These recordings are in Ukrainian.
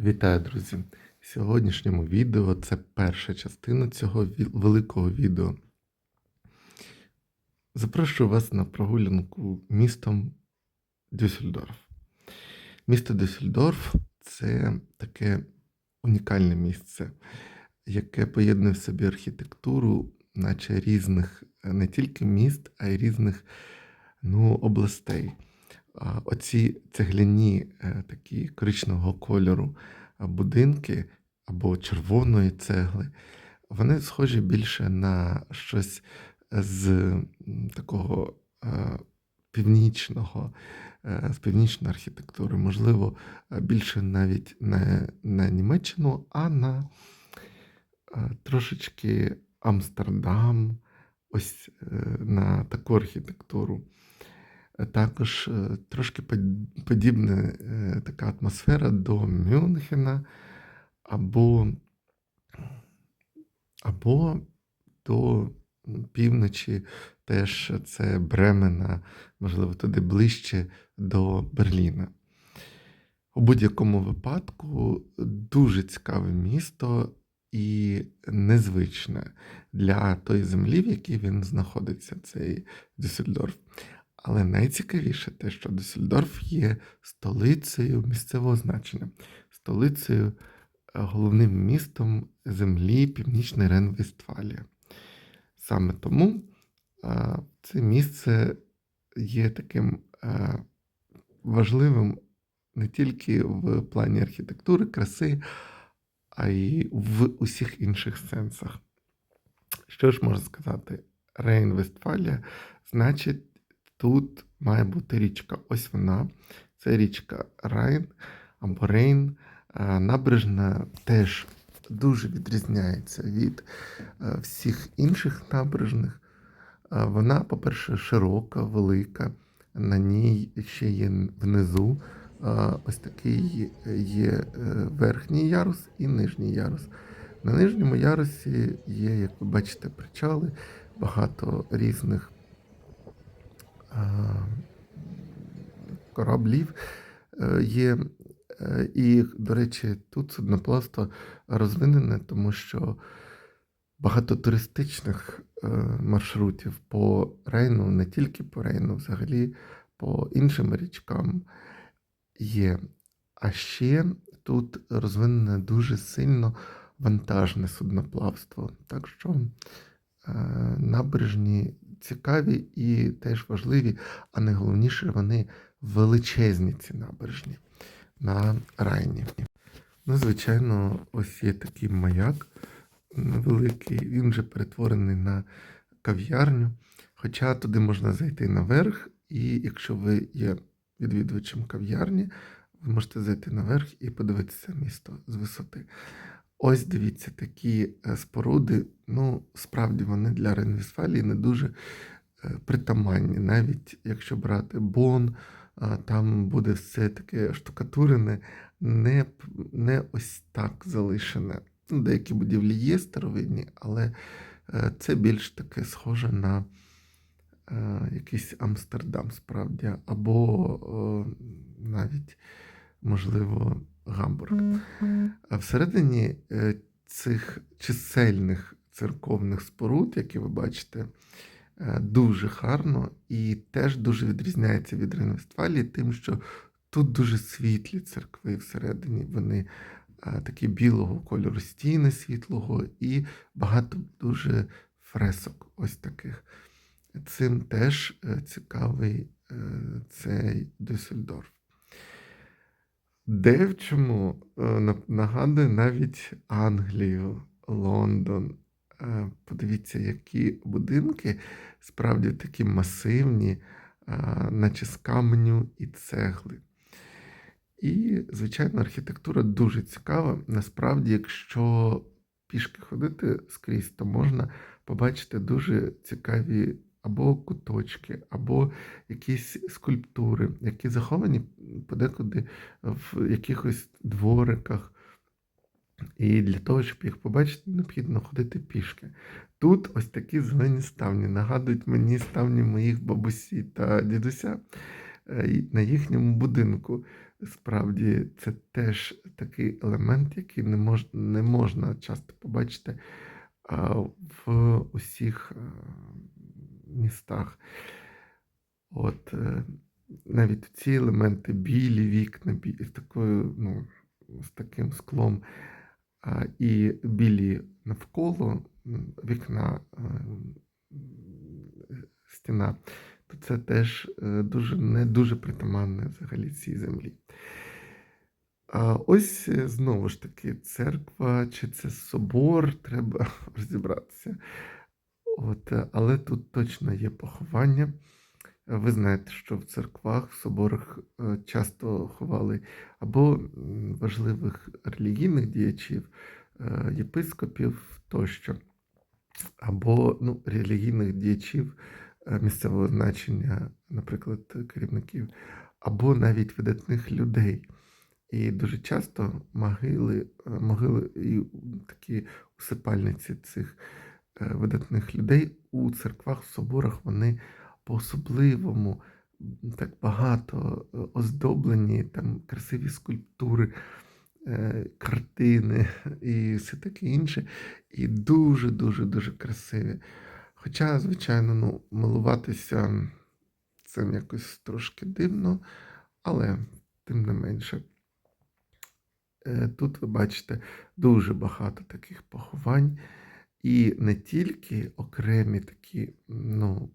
Вітаю, друзі! В сьогоднішньому відео це перша частина цього великого відео. Запрошую вас на прогулянку містом Дюссельдорф. Місто Дюссельдорф це таке унікальне місце, яке поєднує в собі архітектуру, наче різних не тільки міст, а й різних ну, областей. Оці цегляні е, такі коричневого кольору будинки або червоної цегли, вони схожі більше на щось з такого е, північного, е, з північної архітектури, можливо, більше навіть не на Німеччину, а на трошечки Амстердам, ось на таку архітектуру. Також е, трошки подібна е, така атмосфера до Мюнхена або, або до півночі, теж це Бремена, можливо, туди ближче до Берліна. У будь-якому випадку дуже цікаве місто і незвичне для тої землі, в якій він знаходиться, цей Дюссельдорф. Але найцікавіше те, що Дюссельдорф є столицею місцевого значення, столицею, е, головним містом землі Північної Рен-Вестфалія. Саме тому е, це місце є таким е, важливим не тільки в плані архітектури, краси, а й в усіх інших сенсах. Що ж можна сказати? Рейн-Вестфалія, значить, тут має бути річка. Ось вона. Це річка Райн або Рейн. Е, Набережна теж дуже відрізняється від е, всіх інших набережних. Е, Вона, по-перше, широка, велика. На ній ще є внизу ось такий є верхній ярус і нижній ярус. На нижньому ярусі є, як ви бачите, причали, багато різних кораблів е, є. Е, І, до речі, тут судноплавство розвинене, тому що багато туристичних е, маршрутів по Рейну, не тільки по Рейну, взагалі по іншим річкам є. А ще тут розвинене дуже сильно вантажне судноплавство. Так що е, набережні цікаві і теж важливі, а найголовніше, вони величезні ці набережні на Райні. Ну, звичайно, ось є такий маяк невеликий, він вже перетворений на кав'ярню. Хоча туди можна зайти наверх, і якщо ви є відвідувачем кав'ярні, ви можете зайти наверх і подивитися місто з висоти. Ось дивіться, такі е, споруди, ну, справді вони для Рейн-Вестфалії не дуже е, притаманні. Навіть якщо брати Бон, там буде все таке штукатурене, не, не ось так залишене. Ну, деякі будівлі є старовинні, але е, це більш таке схоже на е, якийсь Амстердам, справді, або е, навіть, можливо, Гамбург. Всередині е, цих чисельних церковних споруд, які ви бачите, е, дуже гарно і теж дуже відрізняється від Рейн-Вестфалії тим, що тут дуже світлі церкви всередині. Вони е, такі білого кольору стіни світлого і багато дуже фресок ось таких. Цим теж цікавий цей Дюссельдорф. Де в чому е, нагадує навіть Англію, Лондон. Е, Подивіться, які будинки справді такі масивні, е, наче з каменю і цегли. І, звичайно, архітектура дуже цікава. Насправді, якщо пішки ходити скрізь, то можна побачити дуже цікаві або куточки, або якісь скульптури, які заховані подекуди в якихось двориках. І для того, щоб їх побачити, необхідно ходити пішки. Тут ось такі зелені ставні нагадують мені ставні моїх бабусі та дідуся е, на їхньому будинку. Справді, це теж такий елемент, який не мож не можна часто побачити, в усіх, е, містах. От, е, навіть ці елементи, білі вікна, бі з такою, ну, з таким склом, і білі навколо, вікна, ем, стіна, то це теж, е, дуже не дуже притаманне взагалі цій землі. А ось, е, знову ж таки, церква чи це собор, треба розібратися. От, е, але тут точно є поховання. Ви знаєте, що в церквах, в соборах е, часто ховали або важливих релігійних діячів, е, єпископів тощо, або ну, релігійних діячів місцевого значення, наприклад, керівників, або навіть видатних людей. І дуже часто могили, могили і такі усипальниці цих видатних людей у церквах, в соборах вони по-особливому так багато е, оздоблені, там красиві скульптури, е, картини і все таке інше. І дуже-дуже дуже красиві. Хоча, звичайно, ну, милуватися цим якось трошки дивно, але тим не менше. Е, Тут ви бачите дуже багато таких поховань, і не тільки окремі такі, ну,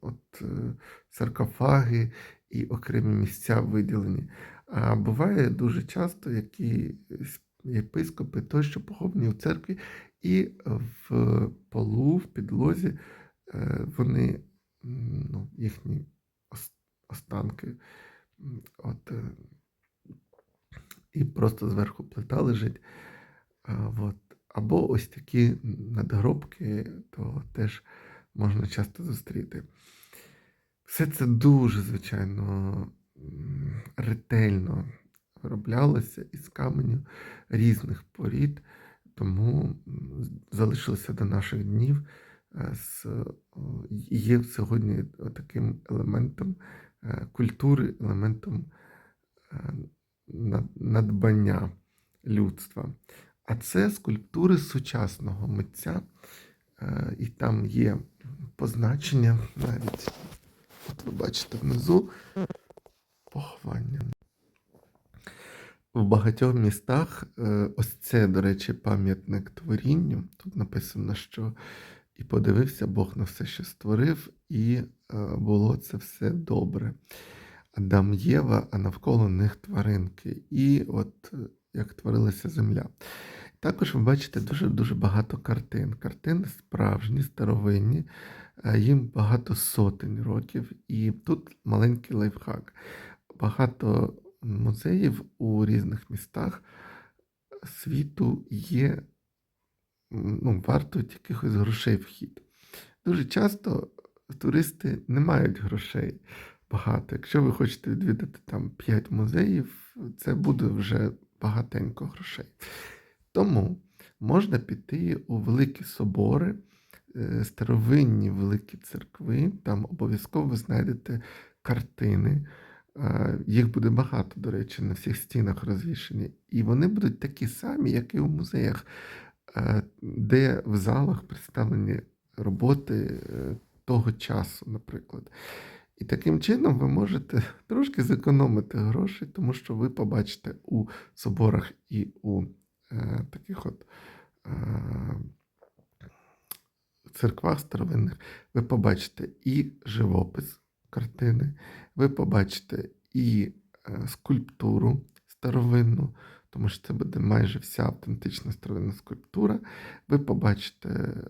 от е, саркофаги і окремі місця виділені. А буває дуже часто якісь єпископи тощо поховані в церкві, і в полу, в підлозі е, вони, ну, їхні останки, от, е, і просто зверху плита лежить. От. Або ось такі надгробки, то теж можна часто зустріти. Все це дуже, звичайно, ретельно вироблялося із каменю різних порід, тому залишилося до наших днів. е, з, Є сьогодні таким елементом е, культури, елементом е, надбання людства. А це скульптури сучасного митця, е, і там є позначення навіть. От ви бачите внизу поховання. В багатьох містах е, ось це, до речі, пам'ятник творінню. Тут написано, що і подивився Бог на все, що створив, і е, було це все добре. Адам Єва, а навколо них тваринки. І от е, як творилася земля. Також ви бачите дуже-дуже багато картин. Картини справжні, старовинні, е, їм багато сотень років. І тут маленький лайфхак. Багато музеїв у різних містах світу є, ну, вартують якихось грошей вхід. Дуже часто туристи не мають грошей багато. Якщо ви хочете відвідати там 5 музеїв, це буде вже багатенько грошей. Тому можна піти у великі собори, е, старовинні великі церкви, там обов'язково ви знайдете картини. Їх буде багато, до речі, на всіх стінах розвішені. І вони будуть такі самі, як і у музеях, е, де в залах представлені роботи е, того часу, наприклад. І таким чином ви можете трошки зекономити гроші, тому що ви побачите у соборах і у е, таких от е, церквах старовинних, ви побачите і живопис картини, ви побачите і е, скульптуру старовинну, тому що це буде майже вся автентична старовинна скульптура. Ви побачите е,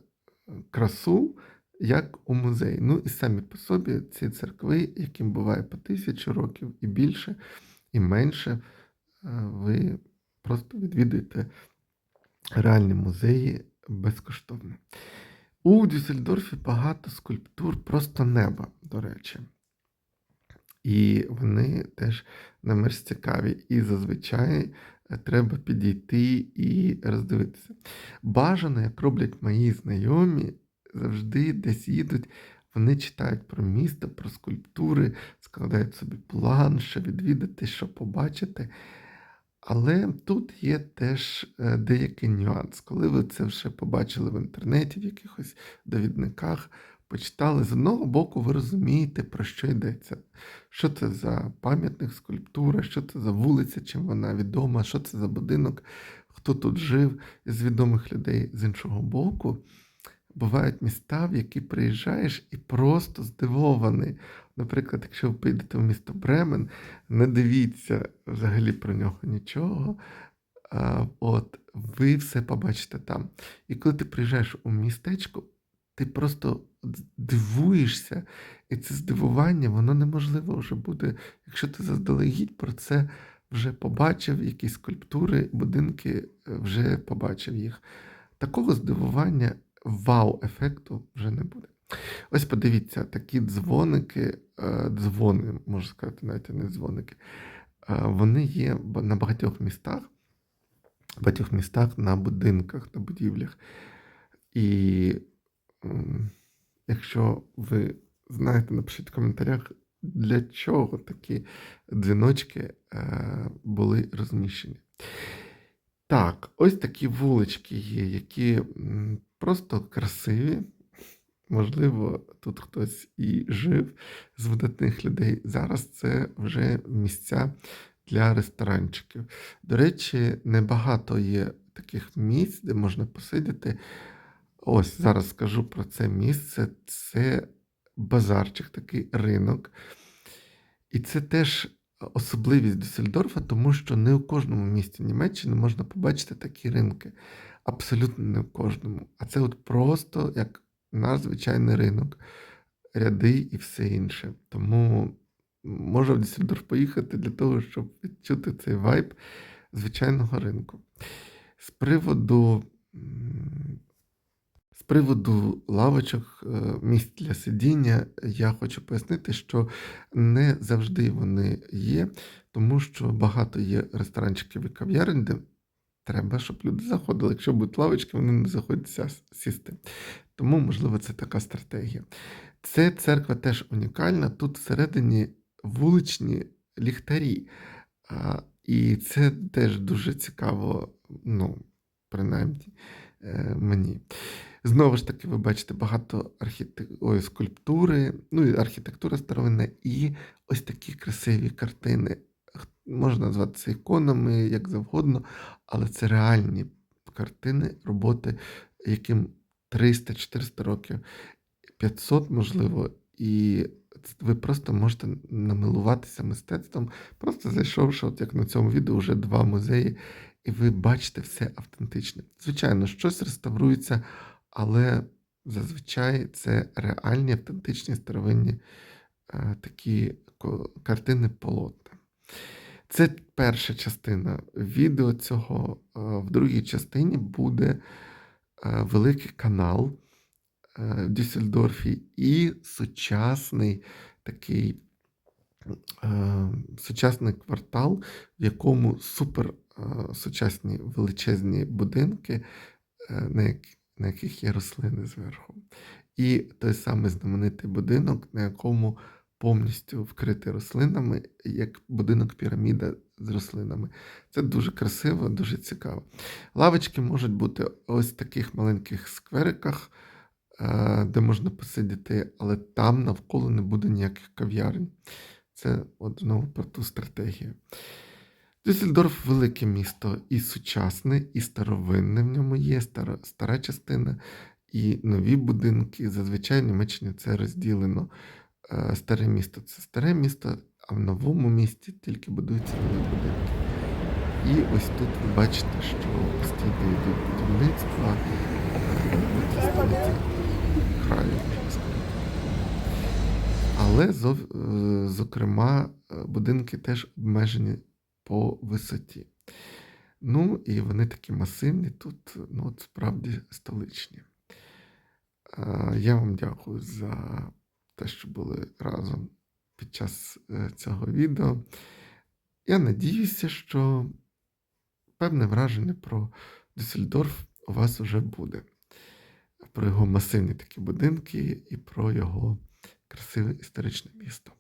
красу, як у музеї. Ну і самі по собі ці церкви, яким буває по тисячу років і більше, і менше, е, ви просто відвідуєте реальні музеї безкоштовно. У Дюссельдорфі багато скульптур просто неба, до речі. І вони теж на мир цікаві. І зазвичай е, треба підійти і роздивитися. Бажано, як роблять мої знайомі, завжди десь їдуть Вони читають про місто, про скульптури, складають собі план, що відвідати, що побачити. Але тут є теж е, деякий нюанс. Коли ви це вже побачили в інтернеті, в якихось довідниках, почитали, з одного боку, ви розумієте, про що йдеться. Що це за пам'ятник, скульптура, що це за вулиця, чим вона відома, що це за будинок, хто тут жив із відомих людей з іншого боку. Бувають міста, в які приїжджаєш і просто здивований. Наприклад, якщо ви поїдете в місто Бремен, не дивіться взагалі про нього нічого. От, ви все побачите там. І коли ти приїжджаєш у містечко, ти просто дивуєшся, і це здивування, воно неможливо вже буде, якщо ти заздалегідь про це вже побачив, якісь скульптури, будинки е, вже побачив їх. Такого здивування, вау-ефекту вже не буде. Ось подивіться, такі дзвоники, е, дзвони, можна сказати, навіть не дзвоники, е, вони є на багатьох містах, багатьох містах на будинках, на будівлях. І якщо ви знаєте, напишіть в коментарях, для чого такі дзвіночки е, були розміщені. Так, ось такі вулички є, які просто красиві. Можливо, тут хтось і жив з видатних людей. Зараз це вже місця для ресторанчиків. До речі, небагато є таких місць, де можна посидіти. Ось зараз скажу про це місце. Це базарчик, такий ринок. І це теж особливість Дюссельдорфа, тому що не у кожному місті Німеччини можна побачити такі ринки. Абсолютно не в кожному. А це от просто як наш звичайний ринок, ряди і все інше. Тому можу в Дюссельдорф поїхати для того, щоб відчути цей вайб звичайного ринку. З приводу. з приводу лавочок, е, місць для сидіння, я хочу пояснити, що не завжди вони є, тому що багато є ресторанчиків і кав'ярень, де треба, щоб люди заходили. Якщо будуть лавочки, вони не заходяться сісти. Тому, можливо, це така стратегія. Це церква теж унікальна. Тут всередині вуличні ліхтарі. І це теж дуже цікаво, ну, принаймні, е, мені. Знову ж таки, ви бачите багато архітек... Ой, скульптури, ну і архітектура старовинна, і ось такі красиві картини. Можна назвати це іконами, як завгодно, але це реальні картини, роботи, яким 300-400 років, 500, можливо, і ви просто можете намилуватися мистецтвом, просто зайшовши, от як на цьому відео, вже два музеї, і ви бачите все автентичне. Звичайно, щось реставрується, але зазвичай це реальні, автентичні старовинні е, такі картини полотна. Це перша частина відео цього. Е, В другій частині буде е, великий канал е, в Дюссельдорфі і сучасний такий сучасний квартал, в якому супер сучасні величезні будинки, на яких є рослини зверху. І той самий знаменитий будинок, на якому повністю вкритий рослинами, як будинок піраміда з рослинами. Це дуже красиво, дуже цікаво. Лавочки можуть бути ось в таких маленьких сквериках, е, де можна посидіти, але там навколо не буде ніяких кав'ярень. Це от знову про ту стратегію. Дюссельдорф велике місто і сучасне, і старовинне в ньому є, стара, стара частина, і нові будинки. Зазвичай в Німеччині це розділено. Е, Старе місто це старе місто, а в новому місті тільки будуються нові будинки. І ось тут ви бачите, що постійно йдуть будівництва, е, краю. Але е, зокрема, будинки теж обмежені по висоті. Ну, і вони такі масивні тут, ну, от справді столичні. Я вам дякую за те, що були разом під час е, цього відео. Я надіюся, що певне враження про Дюссельдорф у вас вже буде. про його масивні такі будинки і про його красиве історичне місто.